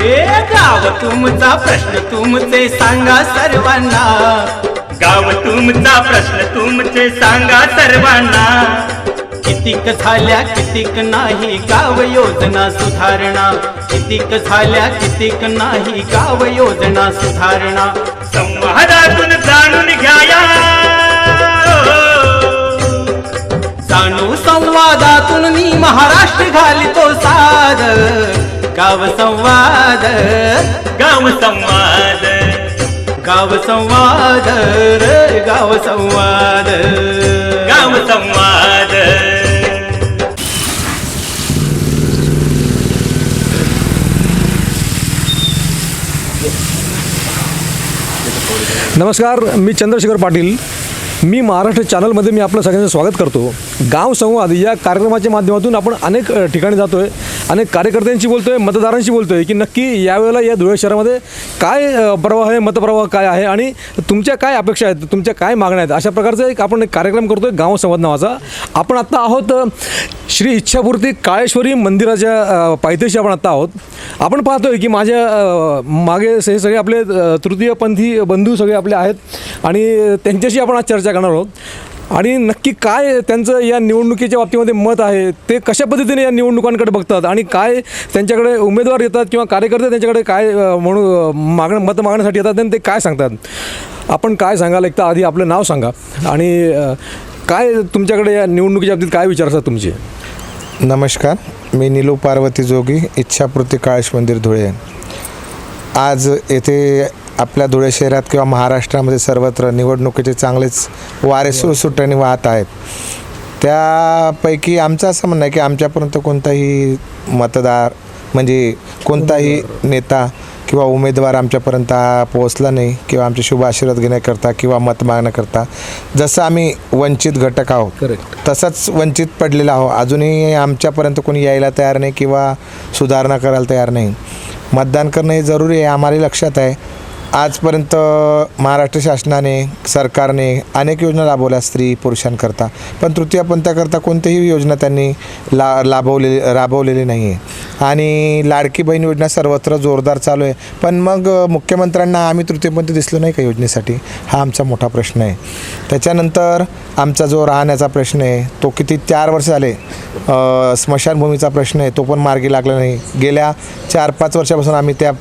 ए गाव तुमचा प्रश्न तुमचे सांगा सर्वांना. गाव तुमचा प्रश्न तुमचे सांगा सर्वांना. कितीक झाल्या कितीक नाही गाव योजना सुधारणा. कितीक झाल्या कितीक नाही गाव योजना सुधारणा. संवादातून जाणून घ्याया. जाणू संवादातून मी महाराष्ट्र घालितो साद गाव संवाद. गाव संवाद. गाव संवाद रे गाव संवाद. गाव संवाद. नमस्कार मी चंद्रशेखर पाटील. मी महाराष्ट्र चॅनलमध्ये मी आपलं सगळ्यांचं स्वागत करतो. गाव संवाद या कार्यक्रमाच्या माध्यमातून आपण अनेक ठिकाणी जातो आहे आणि कार्यकर्त्यांशी बोलतो आहे मतदारांशी बोलतो आहे की नक्की यावेळेला या धुळे शहरामध्ये काय प्रवाह आहे मतप्रवाह काय आहे आणि तुमच्या काय अपेक्षा आहेत तुमच्या काय मागण्या आहेत? अशा प्रकारचा एक आपण एक कार्यक्रम करतो आहे गाव संवाद नावाचा. आपण आत्ता आहोत श्री इच्छापूर्ती काळेश्वरी मंदिराच्या पायथ्याशी आपण आत्ता आहोत. आपण पाहतोय की माझ्या मागे हे सगळे आपले तृतीयपंथी बंधू सगळे आपले आहेत आणि त्यांच्याशी आपण आज चर्चा करणार आहोत. आणि नक्की काय त्यांचं या निवडणुकीच्या बाबतीमध्ये मत आहे ते कशा पद्धतीने या निवडणुकांकडे बघतात आणि काय त्यांच्याकडे उमेदवार येतात किंवा कार्यकर्ते त्यांच्याकडे काय म्हणू मागणं मत मागण्यासाठी येतात आणि ते काय सांगतात? आपण काय सांगाल एक तर आधी आपलं नाव सांगा. आणि काय तुमच्याकडे या निवडणुकीच्या बाबतीत काय विचार असतात तुमचे? नमस्कार मी नीलू पार्वती जोगी इच्छापूर्ती काळेश मंदिर धुळे. आज येथे आपल्या धुळे शहरात किंवा महाराष्ट्रामध्ये सर्वत्र निवडणुकीचे चांगलेच वारे सुटसुट्याने वाहत आहेत. त्यापैकी आमचं असं म्हणणं आहे की आमच्यापर्यंत कोणताही मतदार म्हणजे कोणताही नेता किंवा उमेदवार आमच्यापर्यंत पोहोचला नाही किंवा आमचे शुभ आशीर्वाद घेण्याकरता किंवा मत मागण्याकरता जसं आम्ही वंचित घटक आहोत तसंच वंचित पडलेला आहो अजूनही आमच्यापर्यंत कोणी यायला तयार नाही किंवा सुधारणा करायला तयार नाही. मतदान करणं हे जरुरी आहे आम्हाला लक्षात आहे. आजपर्यंत महाराष्ट्र शासनाने सरकारने अनेक योजना राबवल्या स्त्री पुरुषांकरता. पण तृतीयपंथाकरता कोणतीही योजना त्यांनी ला लाभवलेली राबवलेली नाही आहे आणि लाडकी बहीण योजना सर्वत्र जोरदार चालू आहे. पण मग मुख्यमंत्र्यांना आम्ही तृतीयपंथी दिसलो नाही का योजनेसाठी? हा आमचा मोठा प्रश्न आहे. त्याच्यानंतर आमचा जो राहण्याचा प्रश्न आहे तो किती चार वर्ष झाले स्मशानभूमीचा प्रश्न आहे तो पण मार्गी लागला नाही. गेल्या चार पाच वर्षापासून आम्ही त्या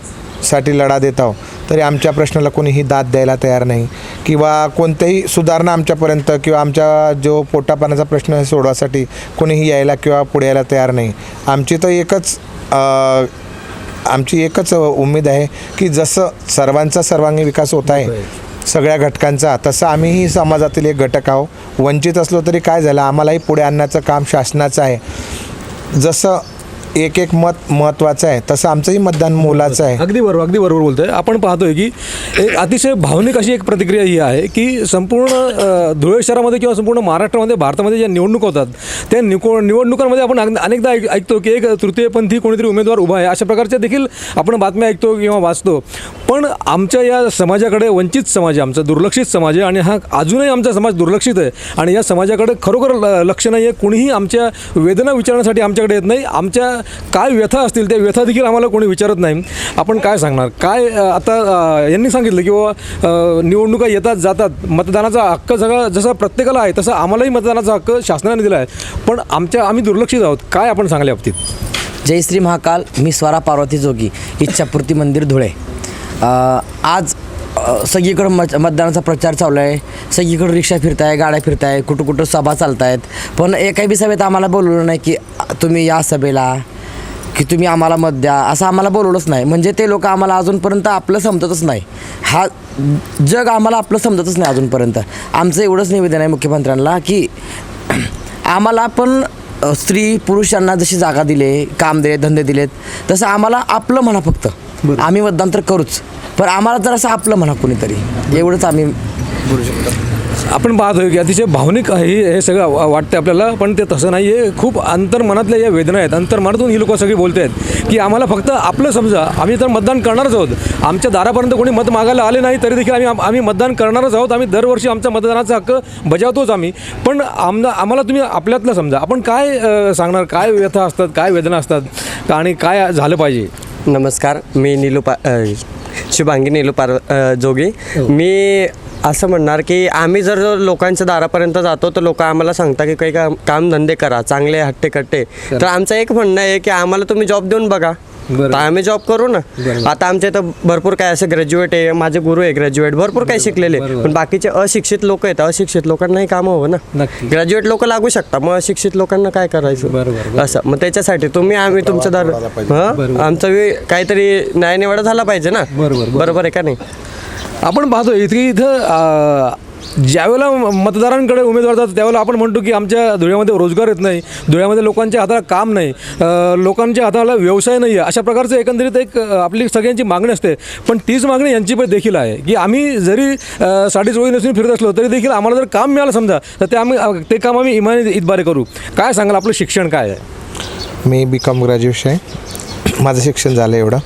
साठी लढा देत आहोत. तरी आमच्या प्रश्नाला कोणीही दाद द्यायला तयार नाही. किंवा कोणत्याही सुधारणा आमच्यापर्यंत किंवा आमच्या जो पोटापाण्याचा प्रश्न आहे सोडवासाठी कोणीही यायला किंवा पुढे यायला तयार नाही. आमची तर एकच आमची एकच उमेद आहे की जसं सर्वांचा सर्वांगीण विकास होत आहे सगळ्या घटकांचा तसं आम्हीही समाजातील एक घटक आहो वंचित असलो तरी काय झालं? आम्हालाही पुढे आणण्याचं काम शासनाचं आहे. जसं एक एक मत महत्त्वाचं आहे. तसं आमचंही मतदान मोलाचं आहे. अगदी बरोबर अगदी बरोबर बोलतोय. आपण पाहतोय की एक अतिशय भावनिक अशी एक प्रतिक्रिया ही आहे की संपूर्ण अ, धुळे शहरामध्ये किंवा संपूर्ण महाराष्ट्रामध्ये भारतामध्ये ज्या निवडणूक होतात त्या निको निवडणुकांमध्ये आपण अग- अनेकदा ऐक- ऐकतो की एक तृतीयपंथी कोणीतरी उमेदवार उभा आहे. अशा प्रकारच्या देखील आपण बातम्या ऐकतो किंवा वाचतो. पण आमच्या या समाजाकडे वंचित समाज आहे आमचा दुर्लक्षित समाज आहे आणि हा अजूनही आमचा समाज दुर्लक्षित आहे. आणि या समाजाकडे खरोखर ल- लक्ष नाही आहे कुणीही आमच्या वेदना विचारण्यासाठी आमच्याकडे येत नाही. आमच्या काय व्यथा असतील त्या व्यथा देखील आम्हाला कोणी विचारत नाही. आपण काय सांगणार? काय आता यांनी सांगितलं की बाबा निवडणुका येतात जातात. मतदानाचा हक्क सगळा जसा प्रत्येकाला आहे तसा आम्हालाही मतदानाचा हक्क शासनाने दिला आहे. पण आमच्या आम्ही दुर्लक्षित आहोत. काय आपण सांगल्या बाबतीत? जय श्री महाकाल मी स्वरा पार्वती जोगी इच्छापूर्ती मंदिर धुळे. आज सगळीकडं मत मतदानाचा प्रचार चालू आहे सगळीकडं रिक्षा फिरत आहे गाड्या फिरत आहे कुठं कुठं सभा चालत आहेत पण एकाही बी सभेत आम्हाला बोलवलं नाही की तुम्ही या सभेला की तुम्ही आम्हाला मत द्या असं आम्हाला बोलवलंच नाही. म्हणजे ते लोक आम्हाला अजूनपर्यंत आपलं समजतच नाही. हा जग आम्हाला आपलं समजतच नाही अजूनपर्यंत. आमचं एवढंच निवेदन आहे मुख्यमंत्र्यांना की आम्हाला पण स्त्री पुरुषांना जशी जागा दिले काम दिले धंदे दिलेत तसं आम्हाला आपलं म्हणा फक्त. आम्ही मतदान तर करूच पण आम्हाला जर असं आपलं म्हणा कोणीतरी. एवढंच आम्ही आपण पाहतोय की अतिशय भावनिक आहे हे हे सगळं वाटतं आपल्याला पण ते तसं नाही आहे खूप अंतर्मनातल्या या वेदना आहेत. अंतर्मनातून ही लोक सगळी बोलत आहेत की आम्हाला फक्त आपलं समजा आम्ही तर मतदान करणारच आहोत. आमच्या दारापर्यंत कोणी मत मागायला आले नाही तरी देखील आम्ही आम्ही मतदान करणारच आहोत. आम्ही दरवर्षी आमचा मतदानाचा हक्क बजावतोच आम्ही. पण आमदा आम्हाला तुम्ही आपल्यातलं समजा आपण काय सांगणार? काय व्यथा असतात? काय वेदना असतात? आणि काय झालं पाहिजे? नमस्कार. मी नीलू पा शुभांगी नीलू पार जोगी. मी असं म्हणणार की आम्ही जर लोकांच्या दारापर्यंत जातो तर लोक आम्हाला सांगता की काही काम कामधंदे करा चांगले हट्टे कट्टे. तर आमचं एक म्हणणं आहे की आम्हाला तुम्ही जॉब देऊन बघा. तर आम्ही जॉब करू ना. आता आमच्या इथं भरपूर काय असं ग्रॅज्युएट आहे माझे गुरु आहे ग्रॅज्युएट भरपूर काय शिकलेले पण बाकीचे अशिक्षित लोक आहेत अशिक्षित लोकांनाही कामं हवं ना. ग्रॅज्युएट लोक लागू शकता मग अशिक्षित लोकांना काय करायचं? असं. मग त्याच्यासाठी तुम्ही आम्ही तुमच्या दार आमचा काहीतरी न्याय निवाडा झाला पाहिजे ना. बरोबर, बरोबर आहे का नाही? आपण पाहतो इथे इथं ज्यावेळेला मतदारांकडे उमेदवार जातात त्यावेळेला आपण म्हणतो की आमच्या धुळ्यामध्ये रोजगार येत नाही धुळ्यामध्ये लोकांच्या हाताला काम नाही लोकांच्या हाताला व्यवसाय नाही आहे अशा प्रकारचं एकंदरीत एक आपली सगळ्यांची मागणी असते. पण तीच मागणी यांची पण देखील आहे की आम्ही जरी साडी चोळी नसून फिरत असलो तरी देखील आम्हाला जर काम मिळालं समजा तर ते आम्ही ते काम आम्ही इमानी इतबारे करू. काय सांगाल आपलं शिक्षण काय आहे? मी बी कॉम ग्रॅज्युएशन आहे. माझं शिक्षण झालं एवढं.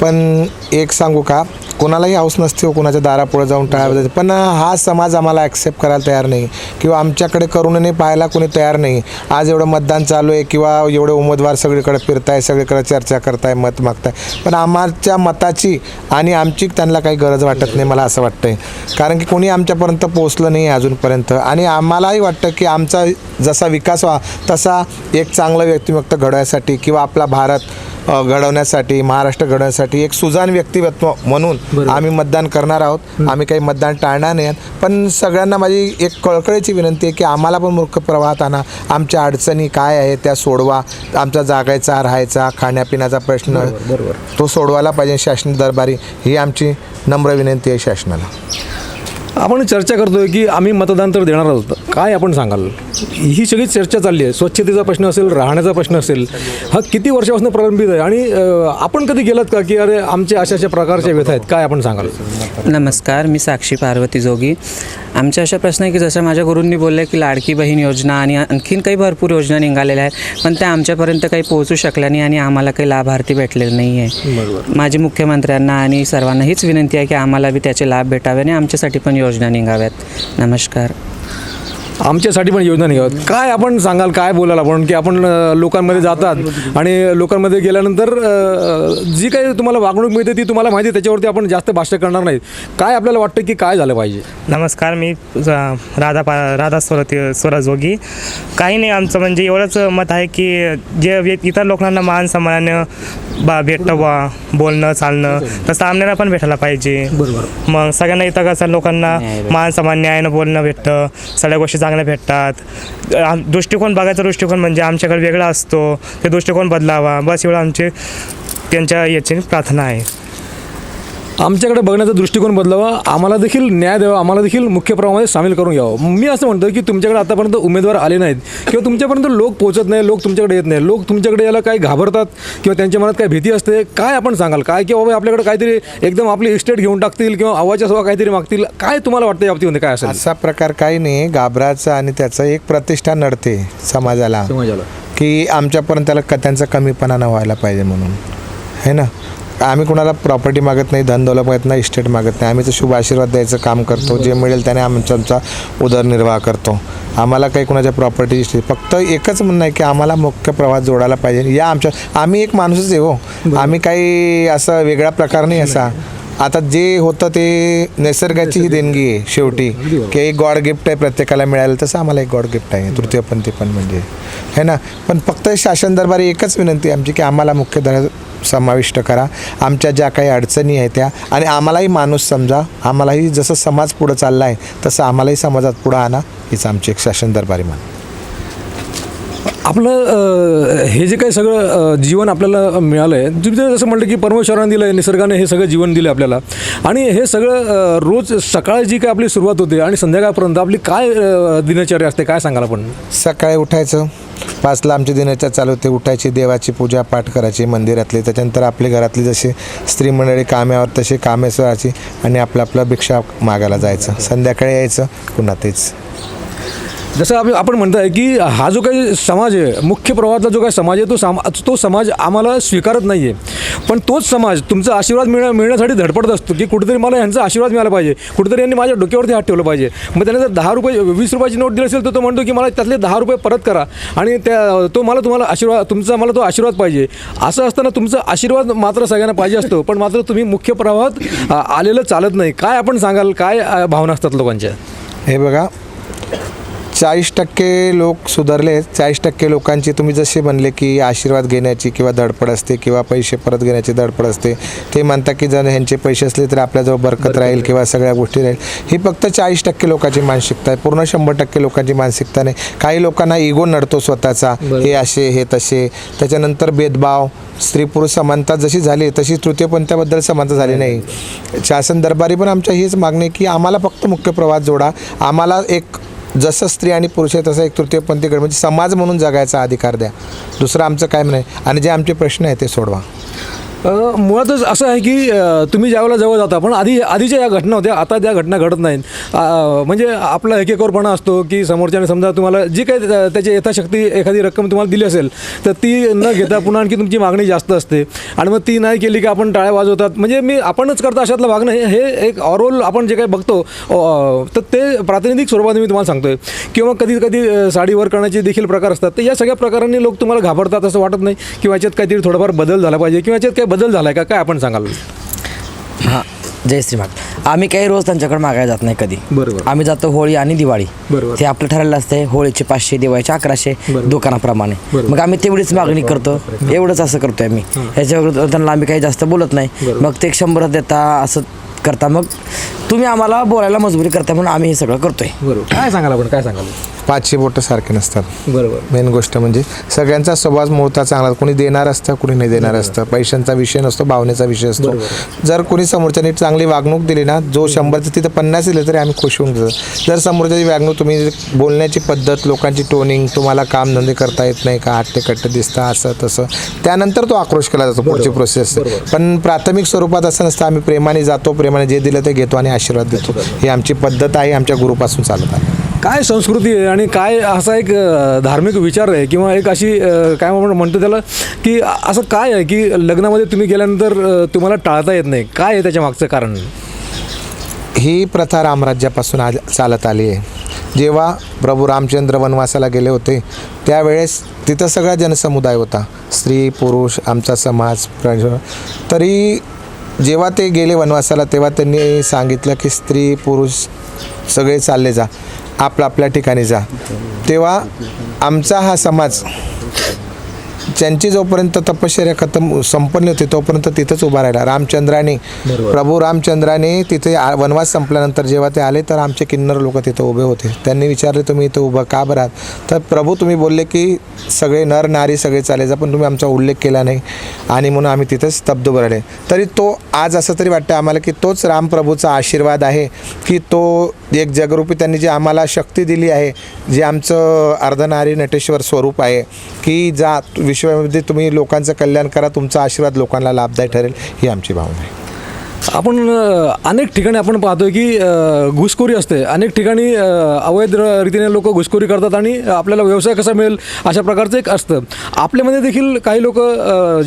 पण एक सांगू का? कोणालाही हाऊस नसते हो कोणाच्या दारापुढे जाऊन टाळा पण हा समाज आम्हाला ॲक्सेप्ट करायला तयार नाही. किंवा आमच्याकडे करुणेने पाहायला कोणी तयार नाही. आज एवढं मतदान चालू आहे किंवा एवढे उमेदवार सगळीकडे फिरताय सगळीकडे चर्चा करताय मत मागताय. पण आम्हाच्या मताची आणि आमची त्यांना काही गरज वाटत नाही मला असं वाटतंय. कारण की कोणी आमच्यापर्यंत पोचलं नाही अजूनपर्यंत. आणि आम्हालाही वाटतं की आमचा जसा विकास व्हा तसा एक चांगलं व्यक्तिमत्व घडवायसाठी किंवा आपला भारत घडवण्यासाठी महाराष्ट्र घडवण्यासाठी एक सुजान व्यक्तिमत्व म्हणून आम्ही मतदान करणार आहोत. आम्ही काही मतदान टाळणार नाही. पण सगळ्यांना माझी एक कळकळीची विनंती आहे की आम्हाला पण मूर्ख प्रवाहात आणा आमच्या अडचणी काय आहे त्या सोडवा. आमचा जागायचा राहायचा खाण्यापिण्याचा प्रश्न तो सोडवायला पाहिजे शासन दरबारी. ही आमची नम्र विनंती आहे शासनाला. आपण चर्चा करतोय की आम्ही मतदान तर देणार आहोत. काय आपण सांगाल? ही सगळी चर्चा चालली आहे. स्वच्छतेचा प्रश्न असेल राहण्याचा प्रश्न असेल हा किती वर्षापासून प्रलंबित आहे? आणि आपण कधी गेलात का की अरे आमचे अशा अशा प्रकारच्या व्यथा आहेत? काय आपण सांगाल? नमस्कार मी साक्षी पार्वती जोगी. आमचे अशा प्रश्न आहे की जसं माझ्या गुरूंनी बोलले की लाडकी बहीण योजना आणि आणखीन काही भरपूर योजना निघालेल्या आहेत पण त्या आमच्यापर्यंत काही पोहोचू शकल्या नाही आणि आम्हाला काही लाभार्थी भेटलेले नाही आहे माझी मुख्यमंत्र्यांना आणि सर्वांना हीच विनंती आहे की आम्हाला बी त्याचे लाभ भेटावे आणि आमच्यासाठी पण योजना निघाव्यात. नमस्कार. आमच्यासाठी पण योजना निघावत काय आपण सांगाल काय बोलाल आपण? की आपण लोकांमध्ये जातात आणि लोकांमध्ये गेल्यानंतर जी काही तुम्हाला वागणूक मिळते ती तुम्हाला माहिती आहे त्याच्यावरती आपण जास्त भाष्य करणार नाही काय आपल्याला वाटतं की काय झालं पाहिजे? नमस्कार मी राधा पा राधा स्वरती स्वराजोगी काही नाही आमचं म्हणजे एवढंच मत आहे की जे इतर लोकांना मान सन्मानाने बा भेटतं बा बोलणं चालणं तसं आमण्याला पण भेटायला पाहिजे. बरोबर. मग सगळ्यांना इथं कसं लोकांना. मान सन्मान न्यायानं बोलणं भेटतं. सगळ्या गोष्टी चांगल्या भेटतात. आम- दृष्टिकोन बघायचा दृष्टिकोन म्हणजे आमच्याकडे वेगळा असतो. ते दृष्टिकोन बदलावा. बस एवढं आमचे त्यांच्या याची प्रार्थना आहे. आमच्याकडे बघण्याचा दृष्टिकोन बदलावा आम्हाला देखील न्याय द्यावा आम्हाला देखील मुख्य प्रवाहामध्ये सामील करून घ्यावं. मी असं म्हणतो की तुमच्याकडे आतापर्यंत उमेदवार आले नाहीत किंवा तुमच्यापर्यंत लोक पोहोचत नाही लोक तुमच्याकडे येत नाही. लोक तुमच्याकडे यायला काही घाबरतात किंवा त्यांच्या मनात काय भीती असते काय आपण सांगाल? काय की बाबा आपल्याकडे काहीतरी एकदम आपली इस्टेट घेऊन टाकतील किंवा आवाच्या सभा काहीतरी मागतील काय तुम्हाला वाटतं या बाबतीमध्ये काय असेल? असा प्रकार काही नाही. घाबराचं आणि त्याचं एक प्रतिष्ठा नडते समाजाला. समाजाला. की आमच्यापर्यंत त्याला त्यांचा कमीपणा न व्हायला पाहिजे म्हणून. है ना? आम्ही कुणाला प्रॉपर्टी मागत नाही धनदौलत मागत नाही इस्टेट मागत नाही. आम्ही तर शुभ आशीर्वाद द्यायचं काम करतो. जे मिळेल त्याने आमचा आमचा उदरनिर्वाह करतो. आम्हाला काही कुणाच्या प्रॉपर्टी फक्त एकच म्हणणं आहे की आम्हाला मुख्य प्रवाह जोडायला पाहिजे. या आमच्या आम्ही एक माणूसच आहे हो. आम्ही काही असं वेगळा प्रकार नाही असा. आता जे होतं ते निसर्गाची ही देणगी आहे शेवटी. की एक गॉड गिफ्ट आहे प्रत्येकाला मिळालं तसं आम्हाला एक गॉड गिफ्ट आहे. तृतीयपंथी पण म्हणजे. है ना? पण फक्त शासन दरबारी एकच विनंती आहे आमची की आम्हाला मुख्य दर समाविष्ट करा. आमच्या ज्या काही अडचणी आहेत त्या आणि आम्हालाही माणूस समजा आम्हालाही जसं समाज पुढं चालला आहे तसं आम्हालाही समाजात पुढं आणा हीच आमची एक शासन दरबारी मान आपलं हे जे काही सगळं जीवन आपल्याला मिळालं आहे तुम्ही जसं म्हटलं की परमेश्वराने दिलं आहे निसर्गाने हे सगळं जीवन दिलं आपल्याला. आणि हे सगळं रोज सकाळी जी काय आपली सुरुवात होते आणि संध्याकाळपर्यंत आपली काय दिनचर्या असते काय सांगाल आपण? सकाळी उठायचं. पाचला आमची दिनचर्या चालू होते. उठायची देवाची पूजा पाठ करायची मंदिरातली. त्याच्यानंतर आपली घरातली जशी स्त्री मंडळी कामावर तशी कामे करायची आणि आपलं आपलं भिक्षा मागायला जायचं. संध्याकाळी यायचं पुन्हा तेच. जसं आपण म्हणत म्हणताय की हा जो काही समाज आहे मुख्य प्रवाहातला जो काही समाज आहे तो समा तो समाज आम्हाला स्वीकारत नाही आहे पण तोच समाज तुमचा आशीर्वाद मिळ मिळण्यासाठी धडपडत असतो की कुठेतरी मला ह्यांचा आशीर्वाद मिळाला पाहिजे. कुठेतरी यांनी माझ्या डोक्यावरती हात ठेवलं पाहिजे. मग त्याने जर दहा रुपये वीस रुपयाची नोट दिली असेल तर तो म्हणतो की मला त्यातले दहा रुपये परत करा. आणि त्या तो मला तुम्हाला आशीर्वाद तुमचा मला तो आशीर्वाद पाहिजे. असं असताना तुमचा आशीर्वाद मात्र सगळ्यांना पाहिजे असतो पण मात्र तुम्ही मुख्य प्रवाहात आलेलं चालत नाही. काय आपण सांगाल? काय भावना असतात लोकांच्या? हे बघा चाळीस टक्के लोक सुधारले. चाळीस टक्के लोकांची तुम्ही जसे म्हणले की आशीर्वाद घेण्याची किंवा धडपड असते किंवा पैसे परत घेण्याची धडपड असते. ते म्हणतात की जर ह्यांचे पैसे असले तर आपल्याजवळ बरकत राहील किंवा सगळ्या गोष्टी राहील. ही फक्त चाळीस टक्के लोकांची मानसिकता आहे. पूर्ण शंभर टक्के लोकांची मानसिकता नाही. काही लोकांना इगो नडतो स्वतःचा. हे असे हे तसे. त्याच्यानंतर भेदभाव स्त्री पुरुष समानता जशी झाली तशी तृतीयपंथाबद्दल समानता झाली नाही. शासन दरबारी पण आमच्या हीच मागणी की आम्हाला फक्त मुख्य प्रवाहात जोडा. आम्हाला एक जसं स्त्री आणि पुरुष आहे तसं एक तृतीयपंथी गट म्हणजे समाज म्हणून जगायचा अधिकार द्या. दुसरं आमचं काय नाही आणि जे आमचे प्रश्न आहे ते सोडवा. मुळातच असं आहे की तुम्ही ज्यावेळेला जवळ जाता पण आधी आधीच्या या घटना होत्या आता त्या घटना घडत नाहीत. म्हणजे आपला एकेकोरपणा असतो की समोरच्याने समजा तुम्हाला जी काही त्याची यथाशक्ती एखादी रक्कम तुम्हाला दिली असेल तर ती न घेता पुन्हा आणखी तुमची मागणी जास्त असते. आणि मग ती नाही केली की आपण टाळ्या वाजवतात. म्हणजे मी आपणच करता अशातलं वागणं हे- हे एक ऑरोल आपण जे काही बघतो तर ते प्रातिनिधिक स्वरूपात मी तुम्हाला सांगतोय. किंवा कधी कधी साडीवर करण्याचे देखील प्रकार असतात. तर या सगळ्या प्रकारांनी लोक तुम्हाला घाबरतात असं वाटत नाही किंवा याच्यात काहीतरी थोडाफार बदल झाला पाहिजे किंवा याच्यात काही बदल झाला आहे का? काय आपण सांगाल? हां जय श्रीमान आम्ही काही रोज त्यांच्याकडे मागायला जात नाही कधी. बरोबर. आम्ही जातो होळी आणि दिवाळी. बरोबर. ते आपलं ठरलेलं असते होळीचे पाचशे दिवाळीचे अकराशे. दुकानाप्रमाणे. मग आम्ही तेवढीच मागणी करतो. एवढंच असं करतोय आम्ही. ह्याच्यावर त्यांना आम्ही काही जास्त बोलत नाही. मग ते एक शंभर देता असं करता. मग तुम्ही आम्हाला बोलायला मजबुरी करता म्हणून आम्ही हे सगळं करतोय. बरोबर. काय सांगाल आपण? काय सांगाल? पाचशे बोटं सारखे नसतात. बरोबर. मेन गोष्ट म्हणजे सगळ्यांचा स्वभाव मोठा चांगला कोणी देणार असतं कोणी नाही देणार असतं. पैशांचा विषय नसतो भावनेचा विषय असतो. जर कोणी समोरच्याने चांगली वागणूक दिली ना जो शंभर तर तिथं पन्नास दिले तरी आम्ही खुश होऊन देतो जर समोरच्याची वागणूक तुम्ही बोलण्याची पद्धत लोकांची टोनिंग तुम्हाला कामधंदे करता येत नाही का हट्टे कट्टे दिसता असं तसं त्यानंतर तो आक्रोश केला जातो पुढची प्रोसेस पण प्राथमिक स्वरूपात असं नसतं आम्ही प्रेमाने जातो प्रेमाने जे दिलं ते घेतो आणि आशीर्वाद देतो. ही आमची पद्धत आहे आमच्या गुरुपासून चालत आहे. काय संस्कृती आहे आणि काय असा एक अ, धार्मिक विचार आहे किंवा एक अशी अ, काय आपण म्हणतो त्याला की अ- असं काय आहे की लग्नामध्ये तुम्ही गेल्यानंतर अ, तुम्हाला टाळता येत नाही? काय आहे त्याच्या मागचं कारण? ही प्रथा रामराज्यापासून आज चालत आली आहे. जेव्हा प्रभू रामचंद्र वनवासाला गेले होते त्यावेळेस तिथं सगळा जनसमुदाय होता. स्त्री पुरुष आमचा समाज प्रज- तरी जेव्हा ते गेले वनवासाला तेव्हा त्यांनी सांगितलं की स्त्री पुरुष सगळे चालले जा. आपल्या आपल्या ठिकाणी जा. तेव्हा आमचा हा समाज त्यांची जोपर्यंत तपश्चर्या खतम संपन्न होती तोपर्यंत तिथंच उभा राहिला. रामचंद्राने प्रभू रामचंद्राने तिथे वनवास संपल्यानंतर जेव्हा ते आले तर आमचे किन्नर लोक तिथं उभे होते. त्यांनी विचारले तुम्ही इथं उभं का बरं आहात? तर प्रभू तुम्ही बोलले की सगळे नर नारी सगळे चाले जा पण तुम्ही आमचा उल्लेख केला नाही आणि म्हणून आम्ही तिथंच स्तब्ध उभं राहिले. तरी तो आज असं तरी वाटतं आम्हाला की तोच रामप्रभूचा आशीर्वाद आहे की तो एक जगरूपी त्यांनी जी आम्हाला शक्ती दिली आहे जे आमचं अर्धनारी नटेश्वर स्वरूप आहे की जा विश्वामध्ये तुम्ही लोकांचं कल्याण करा तुमचा आशीर्वाद लोकांना लाभदायी ठरेल ही आमची भावना आहे. आपण अनेक ठिकाणी आपण पाहतो की घुसखोरी असते. अनेक ठिकाणी अवैध रीतीने लोक घुसखोरी करतात आणि आपल्याला व्यवसाय कसा मिळेल अशा प्रकारचं एक असतं. आपल्यामध्ये देखील काही लोक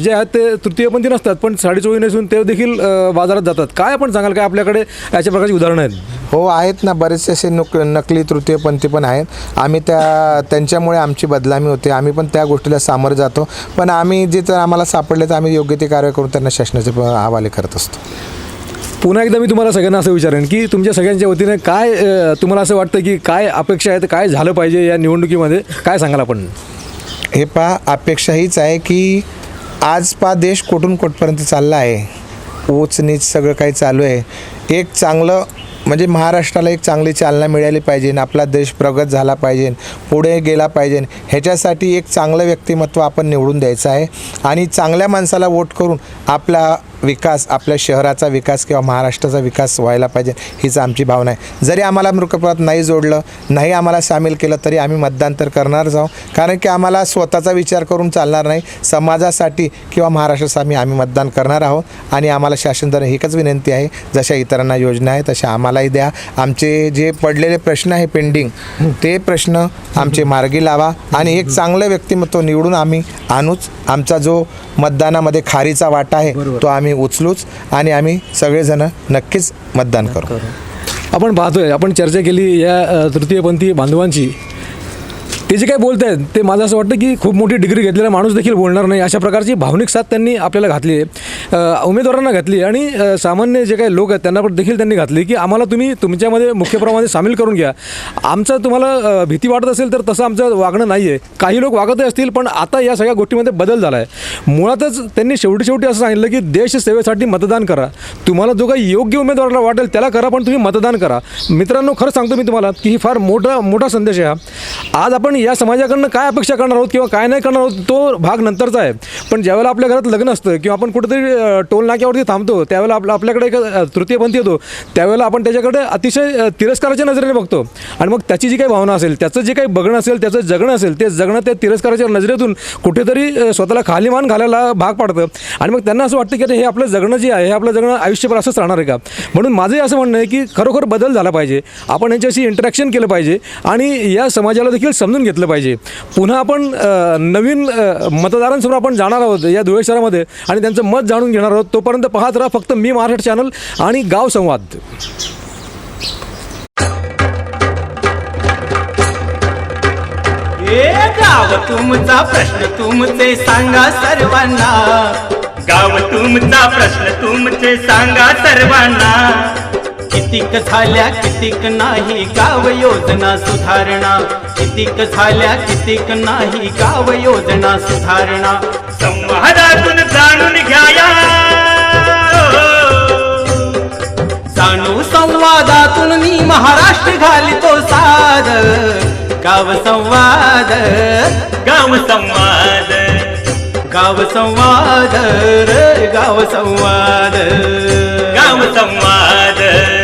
जे आहेत ते तृतीयपंथी नसतात पण साडेचोळी नसून ते देखील बाजारात जातात. काय आपण सांगाल? काय आपल्याकडे अशा प्रकारची उदाहरणं आहेत? हो आहेत ना बरेचसे असे नक नकली तृतीयपंथी पण आहेत. आम्ही त्या त्यांच्यामुळे आमची बदलामी होते. आम्ही पण त्या गोष्टीला सामोरं जातो. पण आम्ही जे तर आम्हाला सापडले तर आम्ही योग्य ती कारवाई करून त्यांना शासनाचे हवाले करत असतो. पुन्हा एकदा मी तुम्हाला सगळ्यांना असं विचारेन की तुमच्या सगळ्यांच्या वतीने काय तुम्हाला असं वाटतं की काय अपेक्षा आहेत काय झालं पाहिजे या निवडणुकीमध्ये? काय सांगाल आपण? हे पहा अपेक्षा हीच आहे की आज पा देश कुठून कुठपर्यंत चालला आहे? ऊच नीच सगळं काही चालू आहे. एक चांगलं म्हणजे महाराष्ट्राला एक चांगली चालना मिळाली पाहिजे आपला देश प्रगत झाला पाहिजे पुढे गेला पाहिजे. ह्याच्यासाठी एक चांगलं व्यक्तिमत्व आपण निवडून द्यायचं आहे. आणि चांगल्या माणसाला वोट करून आपला विकास आपल्या शहराचा विकास किंवा महाराष्ट्राचा विकास व्हायला पाहिजे हीच आमची भावना आहे. जरी आम्हाला मृकपत्रात नाही जोडलं नाही आम्हाला सामील केलं तरी आम्ही मतदान तर करणारच आहोत. कारण की आम्हाला स्वतःचा विचार करून चालणार नाही. समाजासाठी किंवा महाराष्ट्रासाठी आम्ही मतदान करणार आहोत. आणि आम्हाला शासनदार एकच विनंती आहे. जशा इतरांना योजना आहे तशा आम्हालाही द्या. आमचे जे पडलेले प्रश्न आहे पेंडिंग ते प्रश्न आमचे मार्गी लावा. आणि एक चांगलं व्यक्तिमत्व निवडून आम्ही आणूच आमचा जो मतदानामध्ये खारीचा वाटा आहे तो आम्ही उचलूच आणि आम्ही सगळेजण नक्कीच मतदान करू. आपण पाहतोय आपण चर्चा केली या तृतीयपंथी बांधवांची. ते जे काही बोलत आहेत ते माझं असं वाटतं की खूप मोठी डिग्री घेतलेला माणूस देखील बोलणार नाही. अशा प्रकारची भावनिक साथ त्यांनी आपल्याला घातली आहे. उमेदवारांना घातली आणि सामान्य जे काही लोक आहेत त्यांना पण देखील त्यांनी घातली की आम्हाला तुम्ही तुमच्यामध्ये मुख्य प्रमाणे सामील करून घ्या. आमचं तुम्हाला भीती वाटत असेल तर तसं आमचं वागणं नाही आहे काही लोक वागतही असतील पण आता या सगळ्या गोष्टीमध्ये बदल झाला आहे मुळातच त्यांनी शेवटी शेवटी असं सांगितलं की देशसेवेसाठी मतदान करा. तुम्हाला जो काही योग्य उमेदवाराला वाटेल त्याला करा पण तुम्ही मतदान करा. मित्रांनो खरं सांगतो मी तुम्हाला की ही फार मोठा मोठा संदेश आहे हा. आज आपण या समाजाकडनं काय अपेक्षा करणार आहोत किंवा काय नाही करणार आहोत तो भाग नंतरचा आहे. पण ज्यावेळेला आपल्या घरात लग्न असतं किंवा आपण कुठेतरी टोल नाक्यावरती थांबतो त्यावेळेला आपलं आपल्याकडे एक तृतीयपंथी येतो. त्यावेळेला आपण त्याच्याकडे अतिशय तिरस्काराच्या नजरेने बघतो. आणि मग त्याची जी काही भावना असेल त्याचं जे काही बघणं असेल त्याचं जगणं असेल ते जगणं त्या तिरस्काराच्या नजरेतून कुठेतरी स्वतःला खालीमान घालायला भाग पाडतं. आणि मग त्यांना असं वाटतं की हे आपलं जगणं जे आहे हे आपलं जगणं आयुष्यभर असंच राहणार आहे का? म्हणून माझंही असं म्हणणं आहे की खरोखर बदल झाला पाहिजे. आपण यांच्याशी इंटरॅक्शन केलं पाहिजे. आणि या समाजाला देखील समजून घेतलं पाहिजे. पुन्हा आपण नवीन मतदारांसमोर आपण जाणार आहोत या धुळे शहरामध्ये आणि त्यांचं मत जाणून घेणार आहोत. तोपर्यंत पाहत राहा फक्त मी महाराष्ट्र चॅनल आणि गाव संवाद. गाव तुमचा प्रश्न तुमचे सांगा सर्वांना. गाव तुमचा प्रश्न तुमचे सांगा सर्वांना. कितीक झाल्या कितीक नाही? गाव योजना सुधारणा. कितीक झाल्या कितीक नाही? गाव योजना सुधारणा. संवादातून जाणून घ्याया. जाणू संवादातून मी महाराष्ट्र घालितो साद. गाव संवाद. गाव संवाद. गाव संवाद रे गाव संवाद. गाव संवाद.